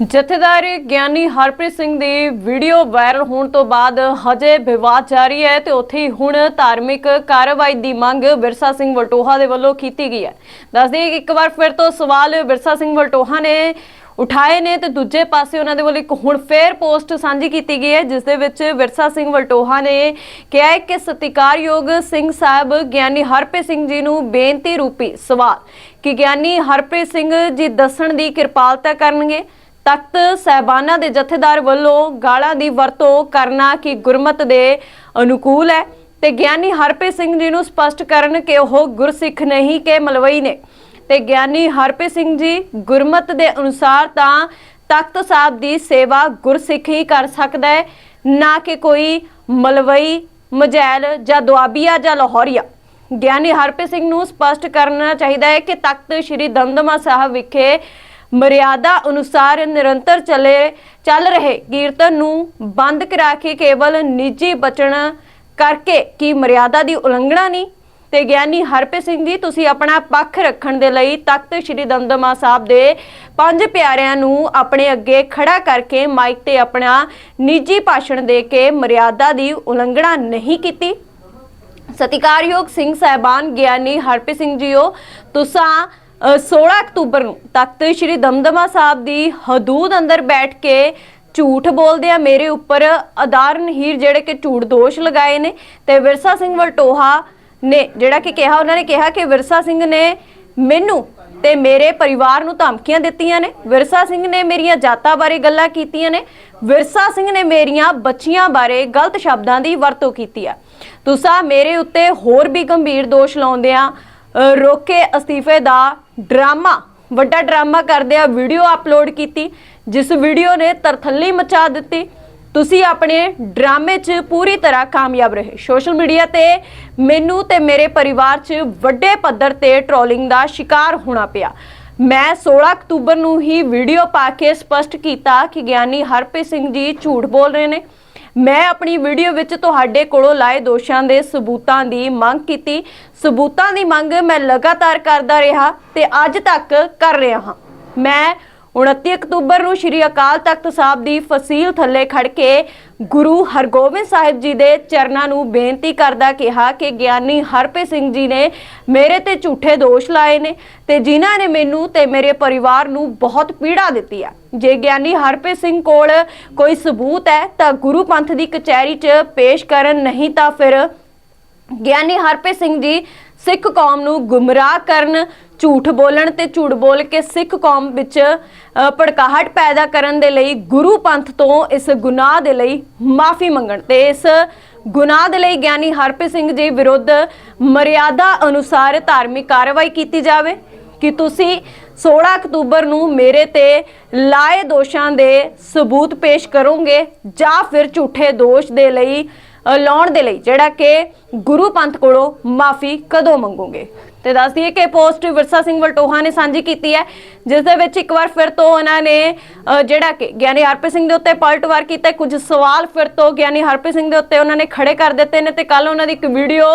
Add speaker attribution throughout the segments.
Speaker 1: ਜਥੇਦਾਰ ਗਿਆਨੀ ਹਰਪ੍ਰੀਤ ਸਿੰਘ ਦੀ video viral ਹੋਣ ਤੋਂ ਬਾਅਦ ਹਜੇ ਵਿਵਾਦ ਜਾਰੀ ਹੈ ਤੇ ਉੱਥੇ ਹੀ ਹੁਣ ਧਾਰਮਿਕ ਕਾਰਵਾਈ ਦੀ ਮੰਗ ਵਿਰਸਾ ਸਿੰਘ ਵਲਟੋਹਾ ਦੇ ਵੱਲੋਂ ਕੀਤੀ ਗਈ ਹੈ। ਦੱਸਦੇ ਕਿ ਇੱਕ ਵਾਰ ਫਿਰ ਤੋਂ ਸਵਾਲ ਵਿਰਸਾ ਸਿੰਘ ਵਲਟੋਹਾ ਨੇ ਉਠਾਏ ਨੇ ਤੇ ਦੂਜੇ ਪਾਸੇ ਉਹਨਾਂ ਦੇ ਵੱਲੋਂ ਇੱਕ ਹੁਣ ਫੇਰ ਪੋਸਟ ਸਾਂਝੀ ਕੀਤੀ ਗਈ ਹੈ, ਜਿਸ ਦੇ ਵਿੱਚ ਵਿਰਸਾ ਸਿੰਘ ਵਲਟੋਹਾ ਨੇ ਕਿਹਾ ਹੈ ਕਿ ਸਤਿਕਾਰਯੋਗ ਸਿੰਘ ਸਾਹਿਬ ਗਿਆਨੀ ਹਰਪ੍ਰੀਤ ਸਿੰਘ ਜੀ ਨੂੰ ਬੇਨਤੀ ਰੂਪੀ ਸਵਾਲ ਕਿ ਗਿਆਨੀ ਹਰਪ੍ਰੀਤ ਸਿੰਘ ਜੀ ਦੱਸਣ ਦੀ ਕਿਰਪਾਲਤਾ ਕਰਨਗੇ। ਤਖਤ ਸਹਿਬਾਨਾਂ ਦੇ ਜਥੇਦਾਰ ਵੱਲੋਂ ਗਾਲਾਂ ਦੀ ਵਰਤੋਂ ਕਰਨਾ ਕਿ ਗੁਰਮਤ ਦੇ ਅਨੁਕੂਲ ਹੈ? ਤੇ ਗਿਆਨੀ ਹਰਪ੍ਰੀਤ ਸਿੰਘ ਜੀ ਨੂੰ ਸਪਸ਼ਟ ਕਰਨ ਕਿ ਉਹ ਗੁਰਸਿੱਖ ਨਹੀਂ ਕਿ ਮਲਵਈ ਨੇ। ਤੇ ਗਿਆਨੀ ਹਰਪ੍ਰੀਤ ਸਿੰਘ ਜੀ, ਗੁਰਮਤ ਦੇ ਅਨੁਸਾਰ ਤਾਂ ਤਖਤ ਸਾਹਿਬ ਦੀ ਸੇਵਾ ਗੁਰਸਿੱਖ ਹੀ ਕਰ ਸਕਦਾ ਹੈ, ਨਾ ਕਿ ਕੋਈ ਮਲਵਈ, ਮਜੈਲ ਜਾਂ ਦੁਆਬੀਆ ਜਾਂ ਲਾਹੌਰੀਆ। ਗਿਆਨੀ ਹਰਪ੍ਰੀਤ ਸਿੰਘ ਨੂੰ ਸਪਸ਼ਟ ਕਰਨਾ ਚਾਹੀਦਾ ਹੈ ਕਿ ਤਖਤ ਸ੍ਰੀ ਦਮਦਮਾ ਸਾਹਿਬ ਵਿਖੇ ਮਰਿਆਦਾ ਅਨੁਸਾਰ ਨਿਰੰਤਰ ਚੱਲੇ ਚੱਲ ਰਹੇ ਕੀਰਤਨ ਨੂੰ ਬੰਦ ਕਰਾ ਕੇ ਕੇਵਲ ਨਿੱਜੀ ਬਚਨ ਕਰਕੇ ਕੀ ਮਰਿਆਦਾ ਦੀ ਉਲੰਘਣਾ ਨਹੀਂ? ਤੇ ਗਿਆਨੀ ਹਰਪ੍ਰੀਤ ਸਿੰਘ ਜੀ ਤੁਸੀਂ ਆਪਣਾ ਪੱਖ ਰੱਖਣ ਦੇ ਲਈ ਤਖਤ ਸ੍ਰੀ ਦਮਦਮਾ ਸਾਹਿਬ ਦੇ ਪੰਜ ਪਿਆਰਿਆਂ ਨੂੰ ਆਪਣੇ ਅੱਗੇ ਖੜਾ ਕਰਕੇ ਮਾਈਕ ਤੇ ਆਪਣਾ ਨਿੱਜੀ ਭਾਸ਼ਣ ਦੇ ਕੇ ਮਰਿਆਦਾ ਦੀ ਉਲੰਘਣਾ ਨਹੀਂ ਕੀਤੀ। ਸਤਿਕਾਰਯੋਗ ਸਿੰਘ ਸਾਹਿਬਾਨ ਗਿਆਨੀ ਹਰਪ੍ਰੀਤ ਸਿੰਘ ਜੀਓ ਤੁਸਾਂ ਅ, 16 ਅਕਤੂਬਰ ਨੂੰ ਤਖਤ ਸ੍ਰੀ ਦਮਦਮਾ ਸਾਹਿਬ ਦੀ ਹਦੂਦ ਅੰਦਰ ਬੈਠ ਕੇ ਝੂਠ ਬੋਲਦੇ ਆ ਮੇਰੇ ਉੱਪਰ ਅਦਾਰਨ ਹੀਰ ਜਿਹੜੇ ਕਿ ਝੂਠ ਦੋਸ਼ ਲਗਾਏ ਨੇ ਤੇ ਵਿਰਸਾ ਸਿੰਘ ਵਲਟੋਹਾ ਨੇ ਜਿਹੜਾ ਕਿ ਕਿਹਾ, ਉਹਨਾਂ ਨੇ ਕਿਹਾ ਕਿ ਵਿਰਸਾ ਸਿੰਘ ਨੇ ਮੈਨੂੰ ਤੇ ਮੇਰੇ ਪਰਿਵਾਰ ਨੂੰ ਧਮਕੀਆਂ ਦਿੱਤੀਆਂ ਨੇ। ਵਿਰਸਾ ਸਿੰਘ ਨੇ ਮੇਰੀਆਂ ਜਾਤਾਂ ਬਾਰੇ ਗੱਲਾਂ ਕੀਤੀਆਂ ਨੇ। ਵਿਰਸਾ ਸਿੰਘ ਨੇ ਮੇਰੀਆਂ ਬੱਚੀਆਂ ਬਾਰੇ ਗਲਤ ਸ਼ਬਦਾਂ ਦੀ ਵਰਤੋਂ ਕੀਤੀ ਆ। ਤੁਸੀਂ ਮੇਰੇ ਉੱਤੇ ਹੋਰ ਵੀ ਗੰਭੀਰ ਦੋਸ਼ ਲਾਉਂਦੇ ਆ ਰੋਕੇ ਅਸਤੀਫੇ ਦਾ ਡਰਾਮਾ, ਵੱਡਾ ਡਰਾਮਾ ਕਰਦੇ ਆ ਵੀਡੀਓ ਅਪਲੋਡ ਕੀਤੀ, ਜਿਸ ਵੀਡੀਓ ਨੇ ਤਰਥੱਲੀ ਮਚਾ ਦਿੱਤੀ। ਤੁਸੀਂ ਆਪਣੇ ਡਰਾਮੇ 'ਚ ਪੂਰੀ ਤਰ੍ਹਾਂ ਕਾਮਯਾਬ ਰਹੇ। ਸੋਸ਼ਲ ਮੀਡੀਆ ਤੇ ਮੈਨੂੰ ਤੇ ਮੇਰੇ ਪਰਿਵਾਰ 'ਚ ਵੱਡੇ ਪੱਧਰ ਤੇ ਟ੍ਰੋਲਿੰਗ ਦਾ ਸ਼ਿਕਾਰ ਹੋਣਾ ਪਿਆ। ਮੈਂ 16 ਅਕਤੂਬਰ ਨੂੰ ਹੀ ਵੀਡੀਓ ਪਾ ਕੇ ਸਪਸ਼ਟ ਕੀਤਾ ਕਿ ਗਿਆਨੀ ਹਰਪ੍ਰੀਤ ਸਿੰਘ ਜੀ ਝੂਠ ਬੋਲ ਰਹੇ ਨੇ। ਮੈਂ ਆਪਣੀ ਵੀਡੀਓ ਵਿੱਚ ਤੁਹਾਡੇ ਕੋਲੋਂ ਲਾਏ ਦੋਸ਼ਾਂ ਦੇ ਸਬੂਤਾਂ ਦੀ ਮੰਗ ਕੀਤੀ। ਸਬੂਤਾਂ ਦੀ ਮੰਗ ਮੈਂ ਲਗਾਤਾਰ ਕਰਦਾ ਰਿਹਾ ਤੇ ਅੱਜ ਤੱਕ ਕਰ ਰਿਹਾ ਹਾਂ। ਮੈਂ 29 ਅਕਤੂਬਰ ਨੂੰ ਸ਼੍ਰੀ ਅਕਾਲ ਤਖਤ ਸਾਹਿਬ ਦੀ ਫਸੀਲ ਥੱਲੇ ਖੜ ਕੇ ਗੁਰੂ ਹਰਗੋਬਿੰਦ ਸਾਹਿਬ ਜੀ ਦੇ ਚਰਨਾਂ ਨੂੰ ਬੇਨਤੀ ਕਰਦਾ ਕਿਹਾ ਕਿ ਗਿਆਨੀ ਹਰਪ੍ਰੀਤ ਸਿੰਘ ਜੀ ਨੇ ਮੇਰੇ ਤੇ ਝੂਠੇ ਦੋਸ਼ ਲਾਏ ਨੇ ਤੇ ਜਿਨ੍ਹਾਂ ਨੇ ਮੈਨੂੰ ਤੇ ਮੇਰੇ ਪਰਿਵਾਰ ਨੂੰ ਬਹੁਤ ਪੀੜਾ ਦਿੱਤੀ ਹੈ ਜੇ ਗਿਆਨੀ ਹਰਪ੍ਰੀਤ ਸਿੰਘ ਕੋਲ ਕੋਈ ਸਬੂਤ ਹੈ ਤਾਂ ਗੁਰੂ ਪੰਥ ਦੀ ਕਚਹਿਰੀ 'ਚ ਪੇਸ਼ ਕਰਨ, ਨਹੀਂ ਤਾਂ ਫਿਰ ਗਿਆਨੀ ਹਰਪ੍ਰੀਤ ਸਿੰਘ ਜੀ ਸਿੱਖ ਕੌਮ ਨੂੰ ਗੁੰਮਰਾਹ ਕਰਨ ਝੂਠ ਬੋਲਣ ਤੇ ਝੂਠ ਬੋਲ ਕੇ ਸਿੱਖ ਕੌਮ ਵਿੱਚ ਅ, ਭੜਕਾਹਟ ਪੈਦਾ ਕਰਨ ਦੇ ਲਈ ਗੁਰੂ ਪੰਥ ਤੋਂ ਇਸ ਗੁਨਾਹ ਦੇ ਲਈ ਮਾਫੀ ਮੰਗਣ ਤੇ ਇਸ ਗੁਨਾਹ ਦੇ ਲਈ ਗਿਆਨੀ ਹਰਪ੍ਰੀਤ ਸਿੰਘ ਜੀ ਵਿਰੁੱਧ ਮਰਿਆਦਾ ਅਨੁਸਾਰ ਧਾਰਮਿਕ ਕਾਰਵਾਈ ਕੀਤੀ ਜਾਵੇ। ਕਿ ਤੁਸੀਂ 16 ਅਕਤੂਬਰ ਨੂੰ ਮੇਰੇ ਤੇ ਲਾਏ ਦੋਸ਼ਾਂ ਦੇ ਸਬੂਤ ਪੇਸ਼ ਕਰੋਗੇ ਜਾਂ ਫਿਰ ਝੂਠੇ ਦੋਸ਼ ਦੇ ਲਈ ਲਾਉਣ ਦੇ ਲਈ ਜਿਹੜਾ ਕਿ ਗੁਰੂ ਪੰਥ ਕੋਲੋਂ ਮਾਫੀ ਕਦੋਂ ਮੰਗੋਗੇ? ਤੇ ਦੱਸ ਦਈਏ ਕਿ ਪੋਸਟ ਵਿਰਸਾ ਸਿੰਘ ਵਲਟੋਹਾ ਨੇ ਸਾਂਝੀ ਕੀਤੀ ਹੈ, ਜਿਸ ਦੇ ਵਿੱਚ ਇੱਕ ਵਾਰ ਫਿਰ ਤੋਂ ਉਹਨਾਂ ਨੇ ਜਿਹੜਾ ਕਿ ਗਿਆਨੀ ਹਰਪ੍ਰੀਤ ਸਿੰਘ ਦੇ ਉੱਤੇ ਪਲਟਵਾਰ ਕੀਤਾ, ਕੁਝ ਸਵਾਲ ਫਿਰ ਤੋਂ ਗਿਆਨੀ ਹਰਪ੍ਰੀਤ ਸਿੰਘ ਦੇ ਉੱਤੇ ਉਹਨਾਂ ਨੇ ਖੜੇ ਕਰ ਦਿੱਤੇ ਨੇ ਤੇ ਕੱਲ ਉਹਨਾਂ ਦੀ ਇੱਕ ਵੀਡੀਓ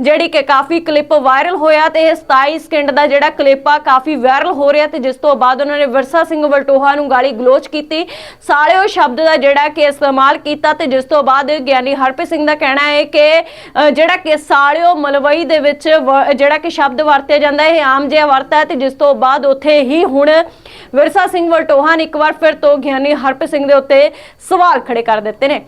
Speaker 1: ਜਿਹੜੀ ਕਿ ਕਾਫੀ ਕਲਿੱਪ ਵਾਇਰਲ ਹੋਇਆ ਤੇ ਇਹ 27 ਸਕਿੰਟ ਦਾ ਜਿਹੜਾ ਕਲਿੱਪ ਆ, ਕਾਫੀ ਵਾਇਰਲ ਹੋ ਰਿਹਾ ਤੇ ਜਿਸ ਤੋਂ ਬਾਅਦ ਉਹਨਾਂ ਨੇ ਵਿਰਸਾ ਸਿੰਘ ਵਲਟੋਹਾ ਨੂੰ ਗਾਲੀ ਗਲੋਚ ਕੀਤੀ। ਸਾਲਿਓ ਸ਼ਬਦ ਦਾ ਜਿਹੜਾ ਕਿ ਇਸਤੇਮਾਲ ਕੀਤਾ ਤੇ ਜਿਸ ਤੋਂ ਬਾਅਦ ਗਿਆਨੀ ਹਰਪ੍ਰੀਤ ਸਿੰਘ ਦਾ ਕਹਿਣਾ ਹੈ ਕਿ ਜਿਹੜਾ ਕਿ ਸਾਲਿਓ ਮਲਵਈ ਦੇ ਵਿੱਚ ਜਿਹੜਾ ਕਿ ਸ਼ਬਦ ਵਰਤਿਆ ਜਾਂਦਾ ਹੈ, ਇਹ ਆਮ ਜਿਹਾ ਵਰਤਾ ਹੈ ਤੇ ਜਿਸ ਤੋਂ ਬਾਅਦ ਉੱਥੇ ਹੀ ਹੁਣ ਵਿਰਸਾ ਸਿੰਘ ਵਲਟੋਹਾ ਨੇ ਇੱਕ ਵਾਰ ਫਿਰ ਤੋਂ ਗਿਆਨੀ ਹਰਪ੍ਰੀਤ ਸਿੰਘ ਦੇ ਉੱਤੇ ਸਵਾਲ ਖੜੇ ਕਰ ਦਿੱਤੇ ਨੇ।